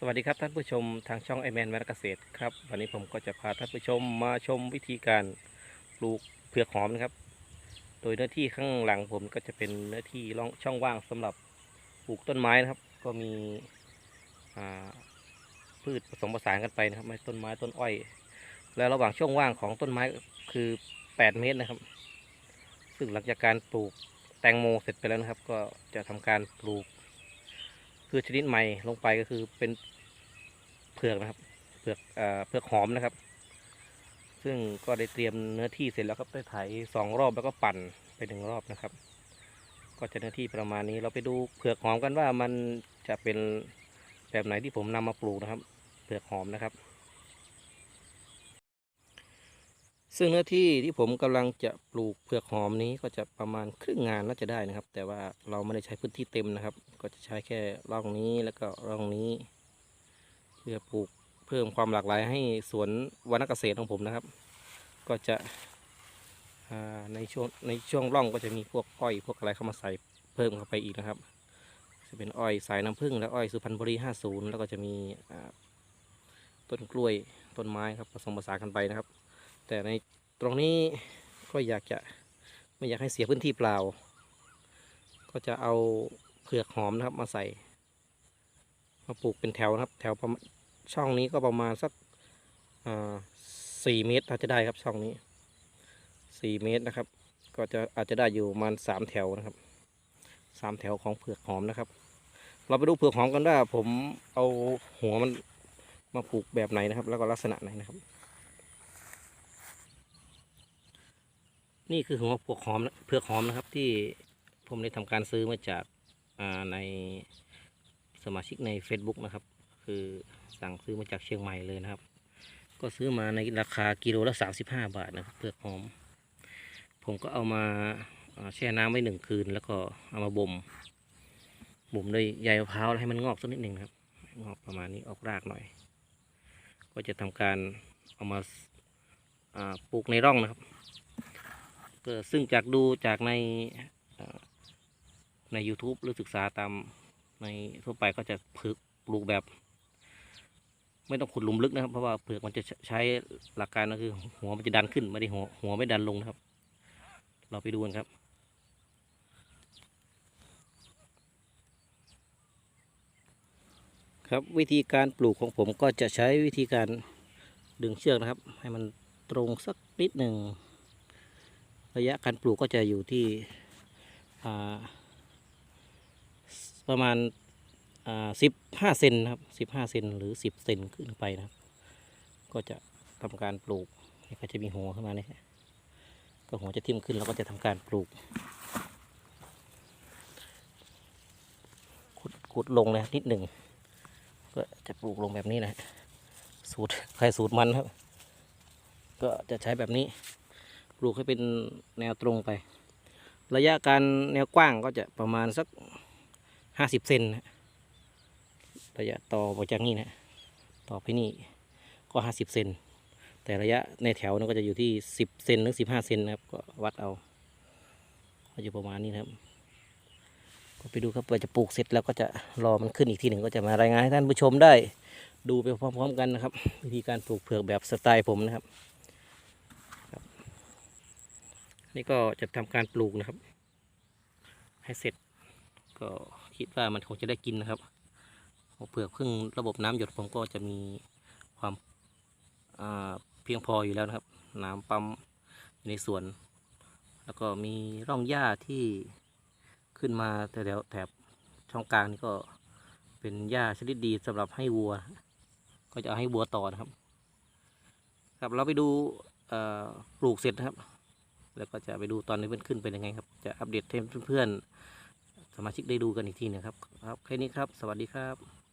สวัสดีครับท่านผู้ชมทางช่องไอแมนวรรเกษตรครับวันนี้ผมก็จะพาท่านผู้ชมมาชมวิธีการปลูกเผือกหอมนะครับ โดยเนื้อที่ข้างหลังผมก็จะเป็นเนื้อที่ร่องช่องว่างสำหรับปลูกต้นไม้นะครับ ก็มีพืชผสมผสานกันไปนะครับไม่ต้นไม้ต้นอ้อย แล้วระหว่างช่วงว่างของต้นไม้คือ 8 เมตรนะครับ ซึ่งหลังจากการปลูกแตงโมเสร็จไปแล้วนะครับ ก็จะทำการปลูก พืชชนิดใหม่ลงไปก็คือเป็นเผือกนะครับเผือกเอ่อเผือกหอมนะครับ ซึ่งก็ได้เตรียมเนื้อที่เสร็จแล้วครับได้ไถสองรอบแล้วก็ปั่นไปหนึ่งรอบนะครับ ก็จะเนื้อที่ประมาณนี้เราไปดูเผือกหอมกันว่ามันจะเป็นแบบไหนที่ผมนำมาปลูกนะครับ เผือกหอมนะครับ ซึ่งเนื้อที่ที่ผมกำลังจะปลูกเผือกหอมนี้ก็จะประมาณครึ่งงานน่าจะได้นะครับ แต่ว่าเราไม่ได้ใช้พื้นที่เต็มนะครับ ก็จะใช้แค่ร่องนี้แล้วก็ร่องนี้เพื่อปลูกเพิ่มความหลากหลายให้สวนวรรณเกษตรของผมนะครับ ก็จะในช่วงในช่วงร่องก็จะมีพวกอ้อยพวกอะไรเข้ามาใส่เพิ่มเข้าไปอีกนะครับ จะเป็นอ้อยสายน้ำผึ้งและอ้อยสุพรรณบุรี 50 แล้วก็จะมีต้นกล้วยต้นไม้ครับผสมผสานกันไปนะครับ แต่ในตรงนี้ก็อยากจะไม่อยากให้เสียพื้นที่เปล่า ก็จะเอาเผือกหอมนะครับมาใส่ มาปลูกเป็นแถวนะครับ แถวประมาณช่องนี้ก็ประมาณสักอ่าสี่เมตรถ้าจจะได้ครับช่องนี้สี่เมตรนะครับ ก็จะอาจจะได้อยู่ประมาณสามแถวนะครับสามแถวของเผือกหอมนะครับ เราไปดูเผือกหอมกันว่าผมเอาหัวมันมาปลูกแบบไหนนะครับ แล้วก็ลักษณะไหนนะครับ นี่คือหัวเผือกหอมเผือกหอมนะครับ ที่ผมได้ทำการซื้อมาจากาในสมาชิกใน Facebook นะครับ คือสั่งซื้อมาจากเชียงใหม่เลยนะครับ ก็ซื้อมาในราคากิโลละ35 บาทนะครับเผือกหอม ผมก็เอามาอาแช่น้ำไว้หนึ่งคืน แล้วก็เอามาบ่มบ่มด้วยใยมะพร้าวให้มันงอกสักนิดหนึ่งครับ งอกประมาณนี้ออกรากหน่อย ก็จะทำการเอามาาปลูกในร่องนะครับ ซึ่งจากดูจากในใน YouTube หรือศึกษาตามในทั่วไปก็จะพึกปลูกแบบ ไม่ต้องขุดหลุมลึกนะครับ เพราะว่าเปลือกมันจะใช้หลักการก็คือ หัวมันจะดันขึ้นไม่ได้หัวหัวไม่ดันลงนะครับ เราไปดูกันครับครับวิธีการปลูกของผมก็จะใช้วิธีการดึงเชือกนะครับ ให้มันตรงสักนิดหนึ่ง ระยะการปลูกก็จะอยู่ที่ประมาณสิบห้าเซนครับสิบห้าเซนหรือสิบเซนขึ้นไปนะครับ ก็จะทำการปลูกก็จะมีหัวขึ้นมาเนี่ยก็หัวจะทิ่มขึ้นแล้วก็จะทำการปลูกขุดขุดลงเลยนิดหนึ่งก็จะปลูกลงแบบนี้นะสูตรใครสูตรมันครับ ก็จะใช้แบบนี้ ปลูกให้เป็นแนวตรงไป ระยะการแนวกว้างก็จะประมาณสักห้าสิบเซนนะระยะต่อไปจากนี้นะต่อไปนี่ก็ห้าสิบเซนแต่ระยะในแถวนั้นก็จะอยู่ที่สิบเซนถึงสิบห้าเซนนะครับก็วัดเอาก็อยู่ประมาณนี้นะครับ ก็ไปดูครับว่าจะปลูกเสร็จแล้วก็จะรอมันขึ้นอีกทีหนึ่งก็จะมารายงานให้ท่านผู้ชมได้ ดูไปพร้อมๆกันนะครับ วิธีการปลูกเผือกแบบสไตล์ผมนะครับ นี่ก็จะทำการปลูกนะครับ ให้เสร็จ ก็คิดว่ามันคงจะได้กินนะครับเพราะเผือกพึ่งระบบน้ำหยดผมก็จะมีความเพียงพออยู่แล้วนะครับ น้ำปั๊มในสวน แล้วก็มีร่องหญ้าที่ขึ้นมาแถวแถบช่องกลางนี่ก็เป็นหญ้าชนิดดีสำหรับให้วัว ก็จะเอาให้วัวต่อนะครับ ครับเราไปดูปลูกเสร็จนะครับ แล้วก็จะไปดูตอนนี้มันขึ้นเป็นยังไงครับ จะอัปเดตให้เพื่อนๆสมาชิกได้ดูกันอีกทีหนึงครับครับแค่นี้ครับ สวัสดีครับ